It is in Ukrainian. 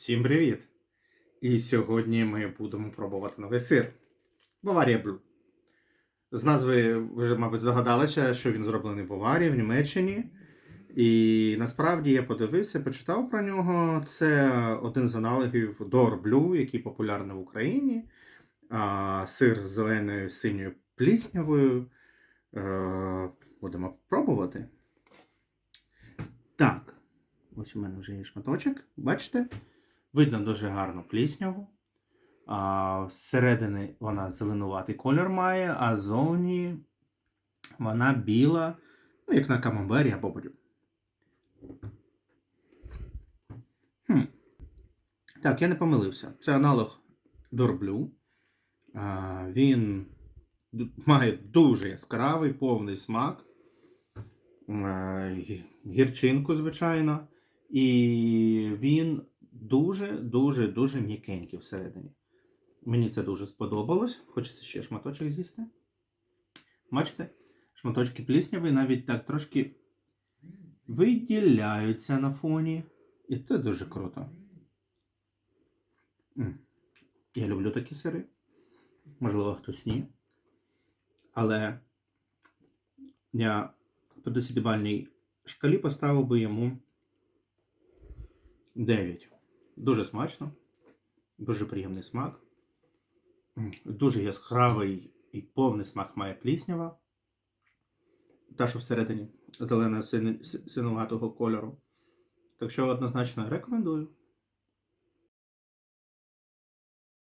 Всім привіт! І сьогодні ми будемо пробувати новий сир Баварія Блю. З назви ви вже, мабуть, здогадалися, що він зроблений в Баварії, в Німеччині. І насправді я подивився, почитав про нього. Це один з аналогів Дор Блю, який популярний в Україні. А, сир з зеленою синьою пліснявою. Е, будемо пробувати. Так, ось у мене вже є шматочок. Бачите? Видно дуже гарно плісняву. А, зсередини вона зеленуватий колір має, а ззовні вона біла, ну, як на камамбері або бодю. Хм. Так, я не помилився. Це аналог Дорблю. А, він має дуже яскравий, повний смак. Е, Гірчинку, звичайно. І він дуже, дуже, дуже м'якенький всередині. Мені це дуже сподобалось. Хочеться ще шматочок з'їсти. Бачите? Шматочки плісняви навіть так трошки виділяються на фоні. І це дуже круто. Я люблю такі сири. Можливо, хтось ні. Але я по 10-бальній шкалі поставив би йому 9. Дуже смачно, дуже приємний смак. Дуже яскравий і повний смак має пліснява. Та, що всередині зеленого синуватого кольору. Так що однозначно рекомендую.